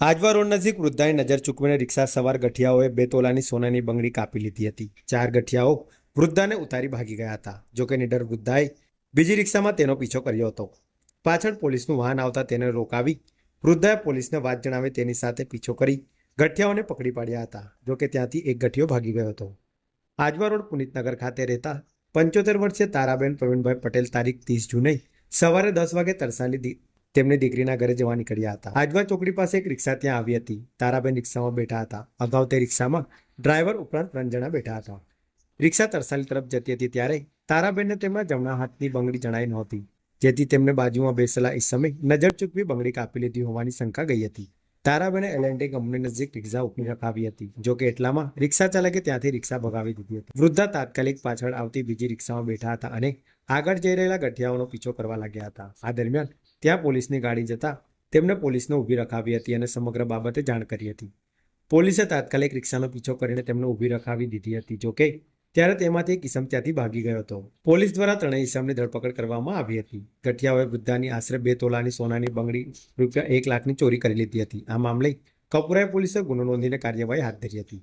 Ajwa road નજીક વૃદ્ધાની નજર ચૂકવીને રિક્ષા સવાર ગઠિયાઓએ બે તોલાની સોનાની બંગડી કાપી લીધી હતી. ચાર ગઠિયાઓ વૃદ્ધાને ઉતારી ભાગી ગયા હતા. જોકે નિડર વૃદ્ધાએ બીજી રિક્ષામાં તેનો પીછો કર્યો હતો. પાછળ પોલીસનું વાહન આવતા તેને રોકાવી વૃદ્ધાએ પોલીસને વાત જણાવી તેની સાથે પીછો કરી ગઠિયાઓને પકડી પાડ્યા હતા. જોકે ત્યાંથી એક ગઠિયો ભાગી ગયો હતો. આજવા રોડ પુનિતનગર ખાતે રહેતા પંચોતેર વર્ષીય તારાબેન પ્રવીણભાઈ પટેલ તારીખ ત્રીસ જૂને સવારે દસ વાગે તરસાલી તેમની દીકરીના ઘરે જવા નીકળ્યા હતા. આજવા ચોકડી પાસે એક રિક્ષા ત્યાં આવી હતી. તારાબેન રિક્ષામાં બેઠા હતા. અગાઉ તે રિક્ષામાં ડ્રાઈવર ઉપરાંત ત્રણ જણા બેઠા હતા. રિક્ષા તરસાલી તરફ જતી હતી ત્યારે તારાબેનને તેમના જમણા હાથની બંગડી જણાઈ નહોતી, જેથી તેમને બાજુમાં બેસેલા ઈસમે નજર ચૂકવી બંગડી કાપી લીધી હોવાની શંકા ગઈ હતી. તારાબેને એલએનટી કંપની નજીક રિક્ષા ઉપી રખાવી હતી, જો કે એટલામાં રિક્ષા ચાલકે ત્યાંથી રિક્ષા ભગાવી દીધી હતી. વૃદ્ધા તાત્કાલિક પાછળ આવતી બીજી રિક્ષામાં બેઠા હતા અને આગળ જઈ રહેલા ગઠિયાઓનો પીછો કરવા લાગ્યા હતા. આ દરમિયાન ત્યાં પોલીસની ગાડી જતા તેમને પોલીસને ઊભી રખાવી હતી અને સમગ્ર બાબતે જાણ કરી હતી. પોલીસે તાત્કાલિક રિક્ષાનો પીછો કરીને તેમને ઊભી રખાવી દીધી હતી જોકે ત્યારે તેમાંથી એક ઈસમ ત્યાંથી ભાગી ગયો હતો. પોલીસ દ્વારા ત્રણેય ઈસમની ધરપકડ કરવામાં આવી હતી. ગઠિયાઓએ વૃદ્ધાની આશરે બે તોલાની સોનાની બંગડી રૂપિયા એક લાખની ચોરી કરી લીધી હતી. આ મામલે કપુરાએ પોલીસે ગુનો નોંધીને કાર્યવાહી હાથ ધરી હતી.